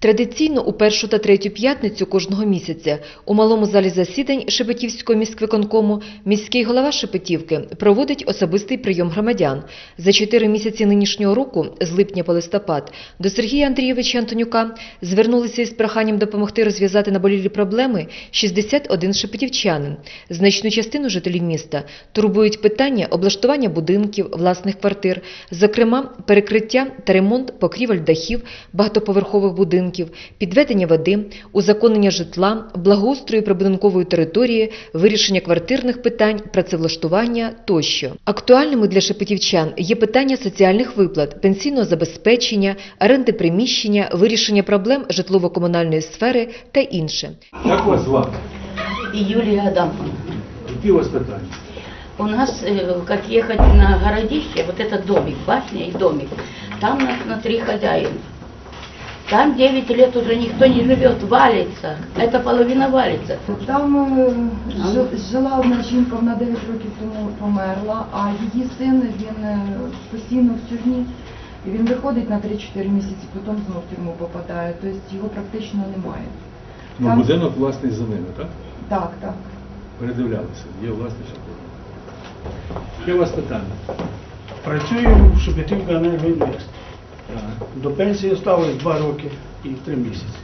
Традиційно у першу та третю п'ятницю кожного місяця у малому залі засідань Шепетівського міськвиконкому міський голова Шепетівки проводить особистий прийом громадян. За чотири місяці нинішнього року, з липня по листопад, до Сергія Андрійовича Антонюка звернулися із проханням допомогти розв'язати наболілі проблеми 61 шепетівчанин. Значну частину жителів міста турбують питання облаштування будинків, власних квартир, зокрема перекриття та ремонт покрівель дахів багатоповерхових будинків, підведення води, узаконення житла, благоустрою прибудинкової території, вирішення квартирних питань, працевлаштування тощо. Актуальними для шепетівчан є питання соціальних виплат, пенсійного забезпечення, оренди приміщення, вирішення проблем житлово-комунальної сфери та інше. Як вас звати? Юлия Адамовна. Які у вас питання? У нас, как ехать на городище, вот этот домик, башня и домик, там нас на три хозяина. Там 9 лет уже никто не живет, валится. Это половина валится. Там е, жила одна жінка, вона 9 років тому померла, а її син він е, постійно в тюрмі. І він виходить на 3-4 місяці, потім знову в тюрму попадає. Тобто його практично немає. Ну, Там- будинок власний за ними, так? Так, так. Передивлялися. Є власний ще Яке у вас питання? Працюю в Шепетівка енергоінвест. До пенсії осталось 2 роки і 3 місяці.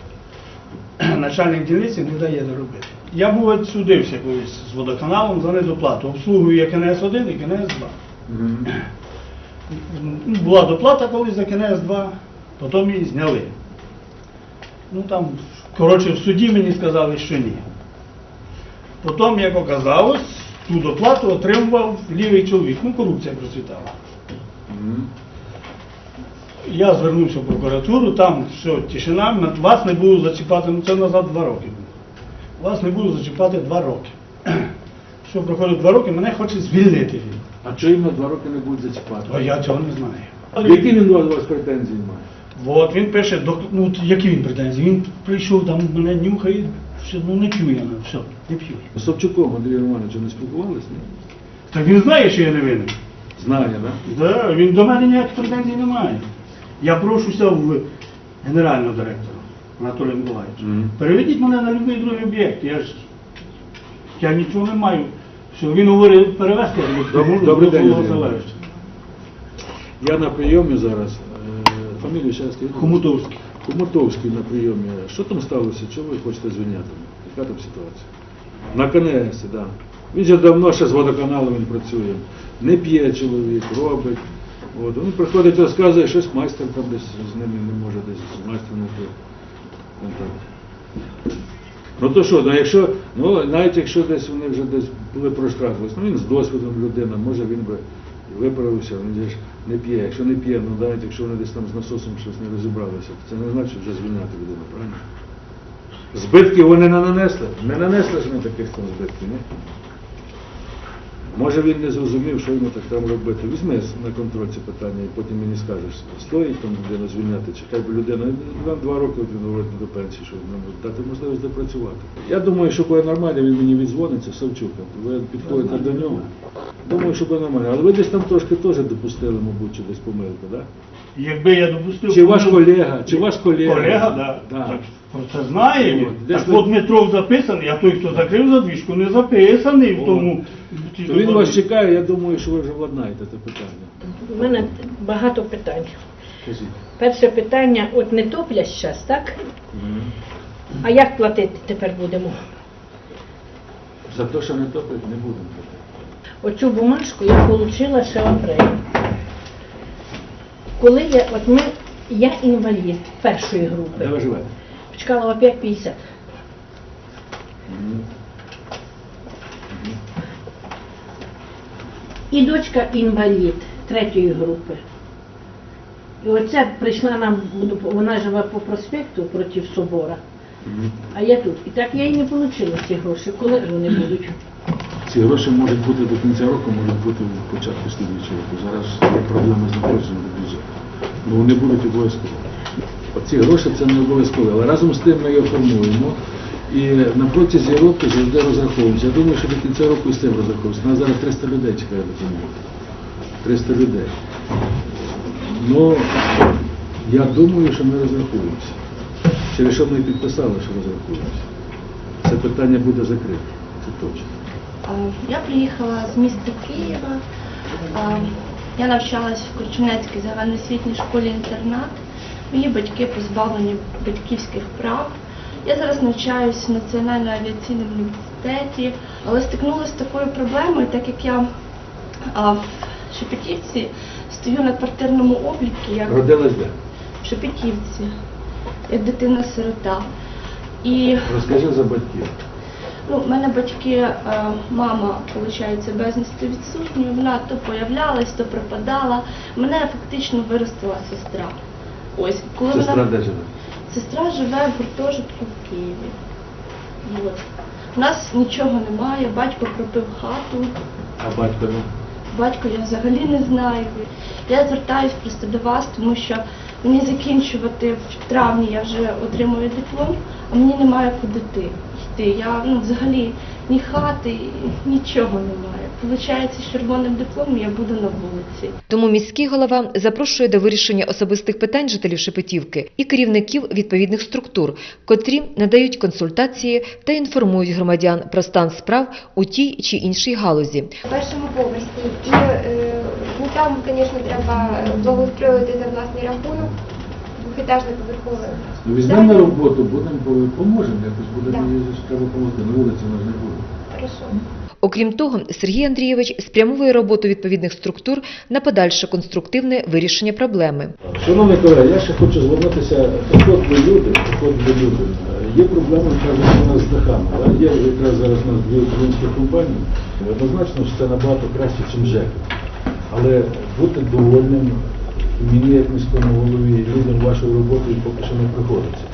Начальник дільниці не дає доробити. Я був судився колись з водоканалом за недоплату. Обслугую як КНС-1 і КНС-2. Мгм. Ну, Була доплата колись за КНС-2, потім її зняли. Ну там, коротше, в суді мені сказали, що ні. Потім, як оказалось, ту доплату отримував лівий чоловік. Ну, корупція процвітала. Я звернувся в прокуратуру, там все, тишина, вас не буду зачіпати, ну це назад два роки було. Вас не буду зачіпати два роки. Що проходить два роки, мене хоче звільнити він. А чого йому два роки не будуть зачіпати? А я цього не знаю. Які він до вас претензії має? От він пише, ну які він претензії? Він прийшов, там мене нюхає, все, ну не п'ю я, все, не п'ю. З Собчуком Андрієм Романовичем не спілкувалися? Ні? Так він знає, що я не винен. Знає, так? Да, він до мене ніяких претензій не має. Я прошуся в генерального директора Анатолія Миколаївича. Мгм. Переведіть мене на будь-який другий об'єкт. Я ж я нічого не маю. Що він говорить перевезти, я можу, дозволу Андрій залежить. Я на прийомі зараз. Е, Фамілію ще раз скажіть. Хомутовський. Хомутовський на прийомі. Що там сталося? Чого ви хочете звільняти? Яка там ситуація? На КНС, так. Да. Він же давно ще з водоканалом він працює. Не п'є чоловік, робить. От. Він приходить, розказує, щось майстер там десь з ними не може десь з майстром не контакт. Ну то що, ну якщо, ну навіть якщо десь вони вже десь були проштрафились, ну він з досвідом людина, може він би виправився, він ж не п'є. Якщо не п'є, ну навіть якщо вони десь там з насосом щось не розібралися, то це не значить вже звільняти людину, правильно? Збитків вони не нанесли. Не нанесли ж ми таких там збитків, ні? Може він не зрозумів, що йому так там робити. Візьми на контроль ці питання і потім мені скажеш, стоїть там людину звільняти, чи хай би людина, нам два роки він говорить до пенсії, щоб нам дати можливість допрацювати. Я думаю, що буде нормально, він мені відзвониться, Савчуком. ви підходите до нього. Думаю, що буде нормально. Але ви десь там трошки теж допустили, мабуть, чи десь помилку, так? Якби я допустив. Чи ваш колега, чи ваш колега? Колега, да. Да. так. Про це знає він. Десь Так ви- от Дмитров записаний, а той, хто закрив задвіжку, не записаний в тому. То він вас чекає, я думаю, що ви вже владнаєте це питання. У мене багато питань. Кажіть. Перше питання, от не топлять зараз, так? А як платити тепер будемо? За те, що не топить, не будемо. Оцю бумажку я отримала ще в апрелі. Коли я, от ми, я інвалід першої Де групи, ви живете? Чкалова 5,50. І дочка інвалід третьої групи. І оце прийшла нам, вона живе по проспекту проти собора, а я тут. І так я і не отримала ці гроші. Коли ж вони будуть? Ці гроші можуть бути до кінця року, можуть бути в початку слідуючого року. Зараз є проблеми з надходженням до бюджету. Ну вони будуть обов'язково. Оці гроші це не обов'язково. Але разом з тим ми його формуємо. І на протязі року завжди розраховуємося. Я думаю, що до кінця року з цим розраховуємося. Нас зараз 300 людей чекає допомоги. 300 людей. Ну, я думаю, що ми розрахуємося. через що ми підписали, що розрахуємося. Це питання буде закрите. Це точно. Я приїхала з міста Києва. Я навчалась в Корчунецькій загальноосвітній школі-інтернат. Мої батьки позбавлені батьківських прав. Я зараз навчаюся в Національному авіаційному університеті, але стикнулася з такою проблемою, так як я а, в Шепетівці стою на квартирному обліку як Родилась де? в Шепетівці, як дитина-сирота. І Розкажи за батьків. Ну, в мене батьки, е, мама, виходить, безвісти відсутня, вона то появлялась, то пропадала. Мене фактично виростила сестра. Ось, коли Сестра вона де живе? сестра живе в гуртожитку в Києві. От. У нас нічого немає, батько пропив хату, А батько не? батько я взагалі не знаю. Я звертаюсь просто до вас, тому що мені закінчувати в травні я вже отримую диплом, а мені немає куди йти. Йти. Я ну, взагалі ні хати, нічого немає. Получається, з червоним дипломом я буду на вулиці. Тому міський голова запрошує до вирішення особистих питань жителів Шепетівки і керівників відповідних структур, котрі надають консультації та інформують громадян про стан справ у тій чи іншій галузі. в першому поверсі. І е, ну, там, звісно, треба благоустроювати за власний рахунок, двохетажне поверхове. Ну, візьмемо на роботу, будемо поможемо, якось буде Так. мені треба допомогти. На вулиці вона не буде. Хорошо. Окрім того, Сергій Андрійович спрямовує роботу відповідних структур на подальше конструктивне вирішення проблеми. Шановні колеги, я ще хочу звернутися, приходили люди, приходили люди. Е, Є проблеми у нас з дахами. Є якраз зараз у нас дві українські компанії. Однозначно, що це набагато краще, ніж ЖЕК. Але бути довольним мені, як міському голові, людям вашою роботи поки що не приходиться.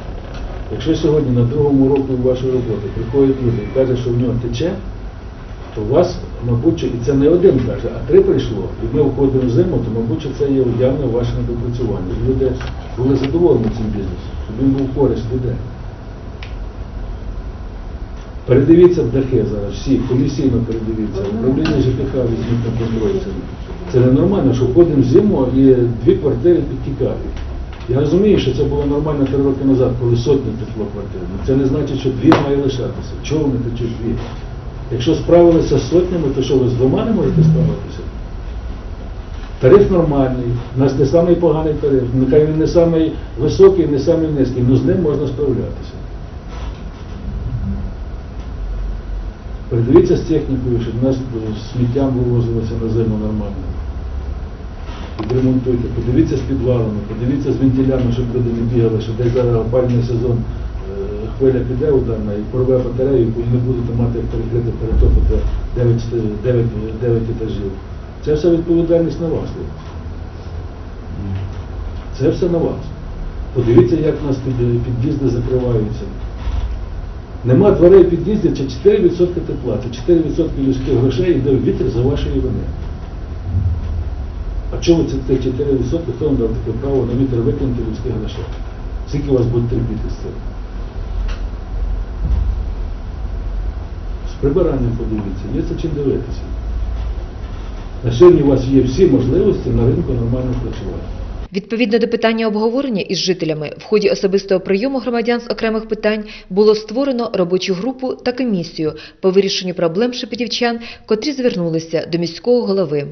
Якщо сьогодні на другому року вашої роботи приходять люди і кажуть, що в нього тече, то у вас, мабуть, і це не один каже, а три прийшло, і ми входимо в зиму, то, мабуть, це є явне ваше недопрацювання. Люди були задоволені цим бізнесом, щоб він був користь людей. Передивіться дахи зараз, всі, комісійно передивіться, управління ЖКХ візьміть на контроль. Це, ненормально, що входимо в зиму і дві квартири підтікають. Я розумію, що це було нормально три роки назад, коли сотні текло квартир. Але це не значить, що дві має лишатися. Чого вони течуть дві? Якщо справилися з сотнями, то що ви з двома не можете справитися? Тариф нормальний, у нас не самий поганий тариф, нехай він не самий високий, не самий низький, але з ним можна справлятися. Придивіться з технікою, щоб нас сміттям вивозилося на зиму нормально. Підремонтуйте, подивіться з підвалами, подивіться з вентилями, щоб люди не бігали, що десь зараз опальний сезон е, хвиля піде ударна і порве батарею, і не будете мати як перекрити перетопити 9, 9, 9 етажів. Це все відповідальність на вас. Це все на вас. Подивіться, як у нас під- під'їзди закриваються. Нема дверей в під'їзді, це 4% тепла, це 4% людських грошей йде в вітер за вашої вини. А чому це тих 4%, хто вам дав таке право на вітер викинути людських грошей? Скільки вас буде терпіти з цим? З прибиранням подивіться, є це чим дивитися. На сьогодні у вас є всі можливості на ринку нормально працювати. Відповідно до питання обговорення із жителями, в ході особистого прийому громадян з окремих питань було створено робочу групу та комісію по вирішенню проблем шепетівчан, котрі звернулися до міського голови.